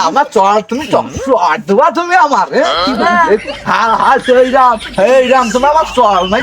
আমার চল তুমি চল দেবা তুমি আমার হ্যাঁ? হ্যাঁ। সেই রাম এই রাম তুমি আমার চল নাই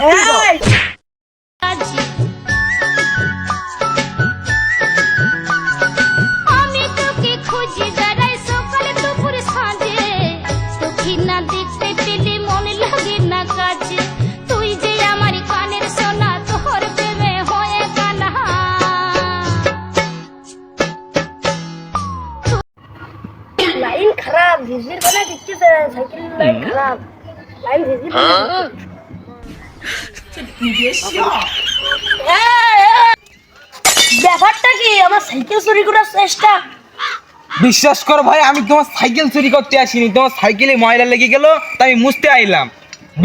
ব্যাপারটা কি? আমার সাইকেল চুরি করার চেষ্টা। বিশ্বাস করো ভাই আমি তোমার সাইকেল চুরি করতে আসিনি। তোমার সাইকেলে ময়লা লেগে গেল তাই আমি মুছতে আইলাম।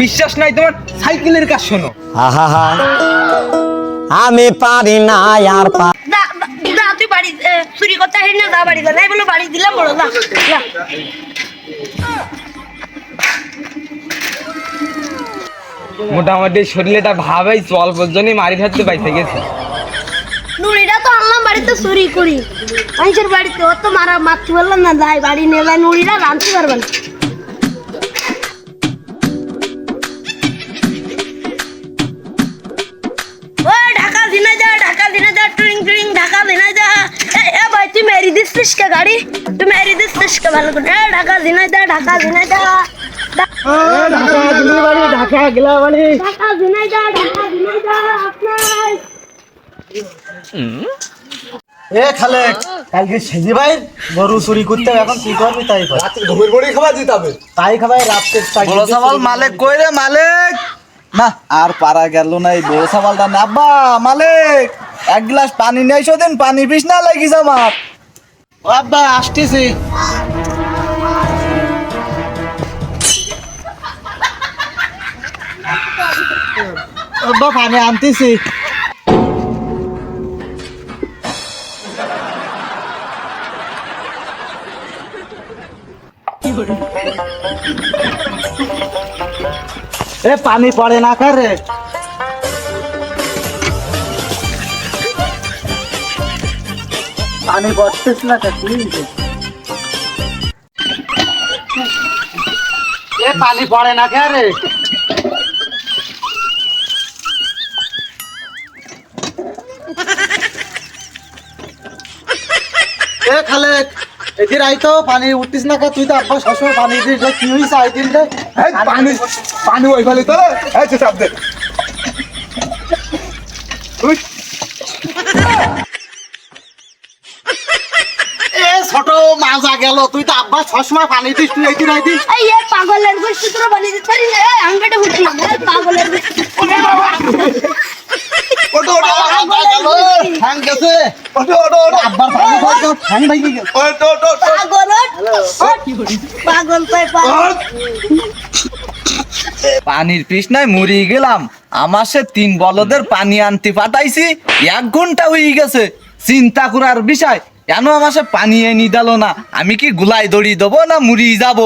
বিশ্বাস নাই তোমার? সাইকেলের কাজ শোনো। আহা আমি পারি না আর পা দা তুই বাড়ি চুরি করতে আসিস না দা বাড়ি নাই বলে বাড়ি দিলাম বলো দা মোটামুটি শরীরটা ভাবেই চল পর্যন্ত মারি ধরতে পাইছে, গেছে। নুড়িটা তো আনলাম বাড়িতে চুরি করি। মানুষের বাড়িতে অত মারা মারতে না, যাই বাড়ি নুড়িটা, রাঁধতে তুই মেরি দিচ্ছিস কে গাড়ি? তুই মেরি দিচ্ছিস কে ভালো করে? ঢাকা দিনে যা, ঢাকা দিনে যা। ঢাকা ঢাকা গেলা বাড়ি ঢাকা ঢাকা আপনার এ খালে কালকে সেজি ভাই গরু চুরি করতে হবে, এখন কি করবি তাই কর। ঘুমের বড়ি খাবার দিতে হবে। তাই রাত্রে সাবাল মালিক কই রে মালিক? না আর পারা গেল না এই বড় সাবালটা না আব্বা মালিক এক গ্লাস পানি নিয়ে এসো দিন পানি পিস না লাগিস আমার। আব্বা আসতেছি। পানি আনতেছি এ পানি পড়ে না কারে পানি পড়তেছ না কাকি এ পানি পড়ে না কে রে এ খালে এদির আই তো পানি উঠতিস না কে তুই তো আব্বা সবসময় পানি দিস রে, কি হইছে আই দিন রে পানি পানি ওই ফেলে তো এই তো চাপ দে। এ ছোট মাজা গেল তুই তো আব্বা সবসময় পানি দিস তুই এই দিন আই দিন। এই এ পাগলের গোষ্ঠী তোরা বানিয়ে দিতে পারি না এই পাগলের গোষ্ঠী ওটো ওটো পাগলের গেছে। ওটো ওটো ওটো আব্বার পানি খাই তো গেছে। ওটো ওটো ওটো পাগল পাগল কই পাগল। পানির তৃষ্ণায় মরিয়ে গেলাম। আমার সে তিন বলদের পানি আনতে পাঠাইছি এক ঘণ্টা হয়ে গেছে। চিন্তা করার বিষয় কেন আমার সে পানি এনে দিল না? আমি কি গুলাই দড়ি দেবো না মুড়িয়ে যাব?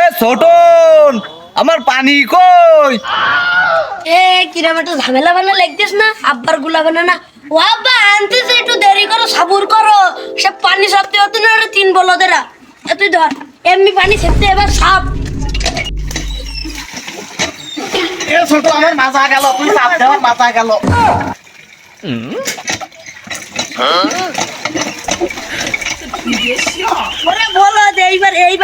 এ ছোটন! আমার পানি কই? এ কিরম একটা ঝামেলা বানা লাগতিস না? আব্বারগুলা বানা না। ও আব্বা আনতিস একটু দেরি করো সাবুর করো। সব পানি সত্যি হতে না ওরা তিন বলদেরা তুই ধর এমনি পানি সেপতে এবার সাপ। এ ছোট আমার মাজা গেল তুই চাপ দে আমার মাজা গেল। ওরে বলো যে এইবার এই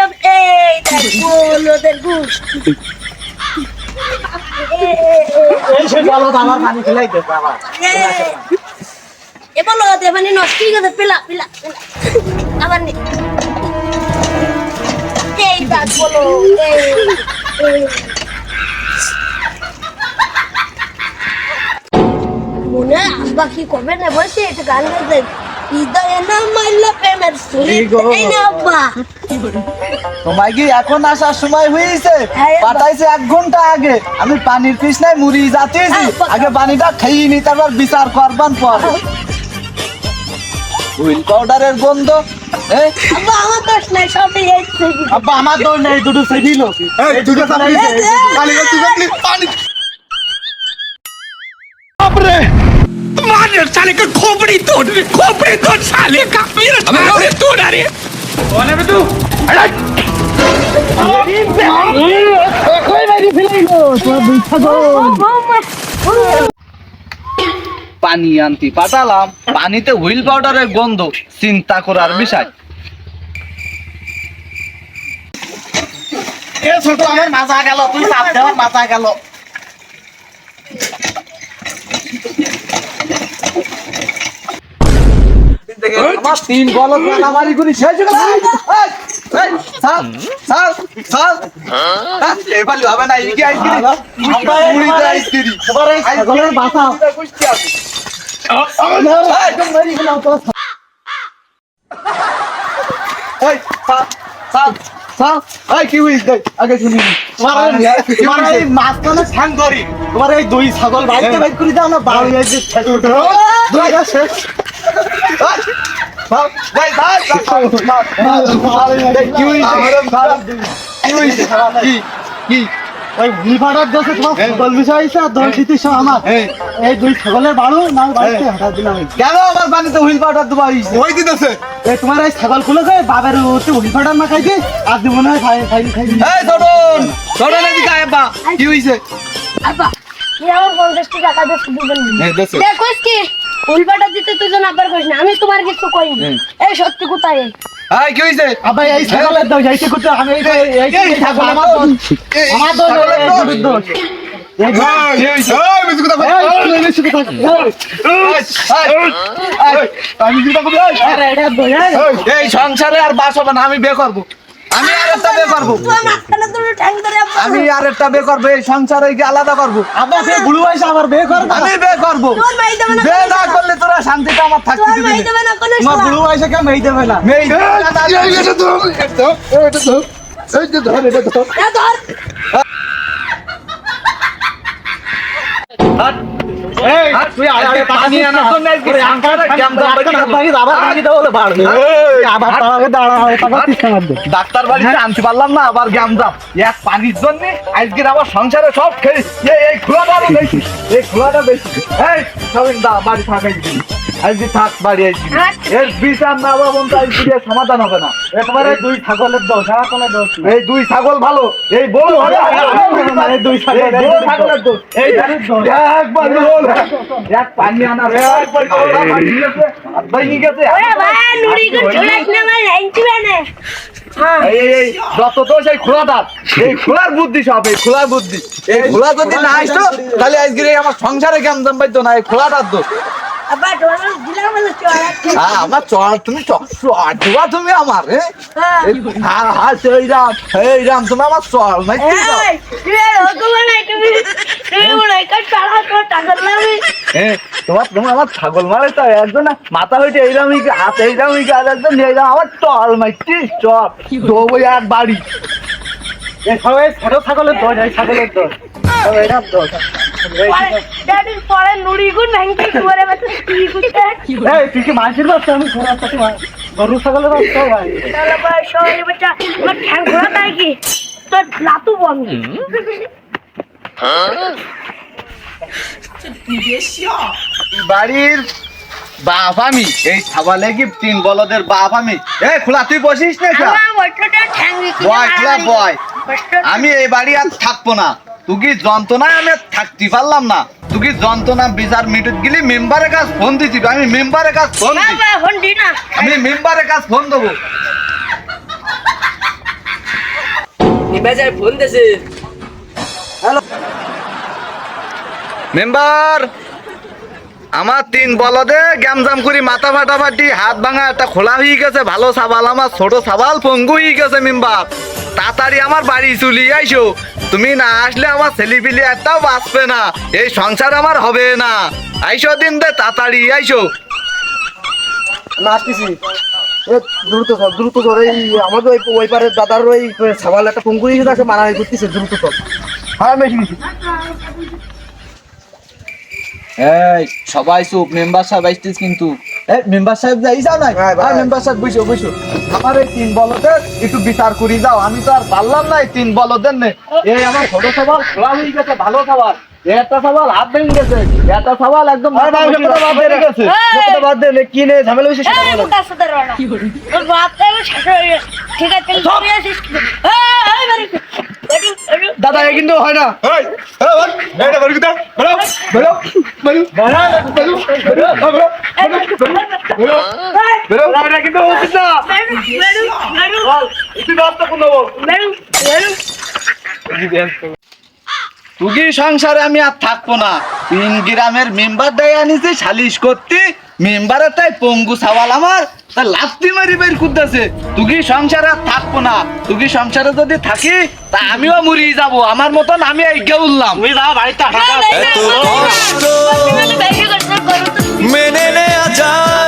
সে আমার পানি খেলাই দে বাবা। এ, বলো দে মানে নষ্ট হয়ে গেছে পিলা পিলা পিলা। আবার নে। এই বলো এই। মনে আব্বা কি করবে না বলছি একটু গান গাইতে। তোমায় কি এখন আসার সময় হয়েছে। হ্যাঁ, পাঠাইছে এক ঘণ্টা আগে। আমি পানির তৃষ্ণায় মুড়িয়ে যাচ্ছি হ্যাঁ, আগে পানিটা খাইয়ে নি তারপর বিচার করবান পর। হুইল পাউডারের গন্ধ আমার দোষ নাই সবই আব্বা আমার দৌড় নেই দুটো এই দুটো পানি मेरे साले का खोपड़ी तोड़ खोपड़ी तोड़ साले का मेरा साले तोड़ अरे পানি আনতি পাঠালাম পানিতে হুইল পাউডারের গন্ধ চিন্তা করার বিষয় এ ছোট আমার মাথা গেল তুই চাপ দে আমার মাথা গেল আমার তিন বলদ মারামারি করি শেষ হয়ে? গেল। হবে না, আইসক্রিম? তোমার এই- মাঝখানে ঠ্যাং ধরি। তোমার এই দুই ছাগল বাইতে বাইক করে দাও না বাড়ি শেষ। তোমার আর এই। বাড়ু হুইল পাউডার দেওয়া হইছে? ওই দিতেছে ছাগলগুলো বাবার উঠে ভুল ফাটার না আর দিব খাই খাই খাই দিবেন এই, কি দিতে তুই যেন আবার করিস না আমি তোমার কিছু কইনি এই সত্যি কোথায় এই, কি হইছে? আবার এই ছাগলের দোষ যাইতে করতে আমি এই এই ছাগল আমার আমার দোষ দোষ। সংসারে আর বাস হবে না আমি বিয়ে করব আমি আর একটা বিয়ে করব। আমি আর একটা বিয়ে করব এই সংসারে কি আলাদা করব? আব্বা সে বুড়ো বয়সে আবার বিয়ে করবে আমি বিয়ে করব। তোর মাই না বিয়ে না করলে তোরা শান্তিটা আমার থাকতে দিবি মাই না। দেবে না কোনো তোমার শালা। বুড়ো বয়সে কেউ মেয়ে দেবে না। মেয়ে। ধর ডাক্তার বাড়িতে আনতে পারলাম না আবার গ্যামজাম এক পানির জন্য আজকের আবার সংসারে সব খেয়ে এই এই খোলাটা বেশি। এই খোলাটা বেশি। এই সবাই বাড়ি থাকাই আজকে থাক বাড়ি আইছি এর বিচার না বাবন তো আজকে দিয়ে সমাধান হবে না। একেবারে দুই ছাগলের দোষ দোষ এই দুই ছাগল ভালো। এই বড় ভালো। এই দুই ছাগলের দোষ। এই একবার বল। এক পানি আনা রে একবার গেছে আর বাইনি গেছে ওরে ভাই ঝুলাস না ভাই বানে? হ্যাঁ। এই এই এই যত তো সেই খোলাটার এই খোলার বুদ্ধি সব এই খোলার বুদ্ধি। এই খোলা যদি না আসতো তাহলে আজকে আমার সংসারে কেমন দাম পাইতো না? এই খোলাটার দোষ। হ্যাঁ আমার চল তুমি চল। চল তুমি আমার হ্যাঁ? হ্যাঁ। সেই রাম সেই রাম তুমি আমার চল নাই এই হ্যাঁ। তোমার তুমি ছাগল মারে তো একজন না মাথা হইতে এইরকমই কি হাত এইরকমই কি আর একজন এইরকম আমার চল মাইছি চল। দৌড় এক বাড়ি। এই ছাগলের এই ছাগলের এটার দোষ পরে ড্যাডি পরে নুড়ি গুন করে বাচ্চা কি করতে এই তুই কি মাছের বাচ্চা আমি ঘোড়ার সাথে গরু ছাগলের বাচ্চা ভাই তাহলে ভাই সবাই বাচ্চা আমার ঠ্যাং ঘোরা তাই কি তোর লাতু বন্ধ বাড়ির বাপ আমি এই ছাবালে কি তিন বলদের বাপ আমি? এই খোলা তুই বসিস না বয় খোলা বয়। আমি এই বাড়ি আর থাকব না। তুই কি যন্ত্রণায় আমি থাকতে পারলাম না। তুই যন্ত্রণা বিচার মিটুত গেলি মেম্বারের কাছে ফোন দিছি আমি মেম্বারের কাছে ফোন দিই আমি মেম্বারের কাছে ফোন দেবো। মেম্বার আমার তিন বলদে গ্যামজাম করি মাথা ফাটাফাটি হাত ভাঙা একটা খোলা হয়ে গেছে ভালো সাবাল আমার ছোট সাবাল পঙ্গু হয়ে গেছে মেম্বার। তাড়াতাড়ি আমার বাড়ি চলি আইসো। তুমি না আসলে আমার ছেলেপিলি একটাও বাঁচবে না। এই সংসার আমার হবে না। আইসো দিন দে তাড়াতাড়ি আইসো। না আসতেছি। এ, দ্রুত চল দ্রুত চল। এই আমাদের ওই ওই পারে দাদার ওই সাবাল একটা পঙ্কুরি আছে মারামারি করতেছে দ্রুত চল। হ্যাঁ বেশি বেশি। এই সবাই চুপ মেম্বার আসছিস কিন্তু। মেম্বার সাহেব যাই যাও না হ্যাঁ, ভাই। মেম্বার সাহেব বুঝো বুঝো আমার এই তিন বলদের একটু বিচার করি যাও। আমি তো আর পারলাম না এই তিন বলদের নে এই আমার ছোট সবার খোলা হয়ে গেছে ভালো খাবার একটা সওয়াল হাত ভেঙে গেছে। একটা সওয়াল একদম আরে ভাই, ওসব বাদ দে রে। গেছে। ওসব কথা বাদ দে কি নে ঝামেলা হয়েছে সেটা এই বলো। মোটা সুদের বাড়া। তোর বাপটা এবার শেষ হয়ে গেছে। ঠিক আছে তুই চলে আসিস। এই, এই বাড়ি। বাড়ি, বাড়ি। দাদা এ কিন্তু হয় না। এই, এই, এটা বাড়ি, বল। তুগি সংসারে আমি আর থাকব না তিন গ্রামের মেম্বার দেয় আনিছি সালিশ করতে মেম্বারে তাই পঙ্গু সাওয়াল আমার তা লাত্তি মারি বের করতেছে তুগি সংসারে আর থাকব না তুগি সংসারে যদি থাকি তা আমিও মুড়িয়ে যাব আমার মতন আমি এইগে উঠলাম তুমি যাও বাড়িতে মেনে নেয়া যায়।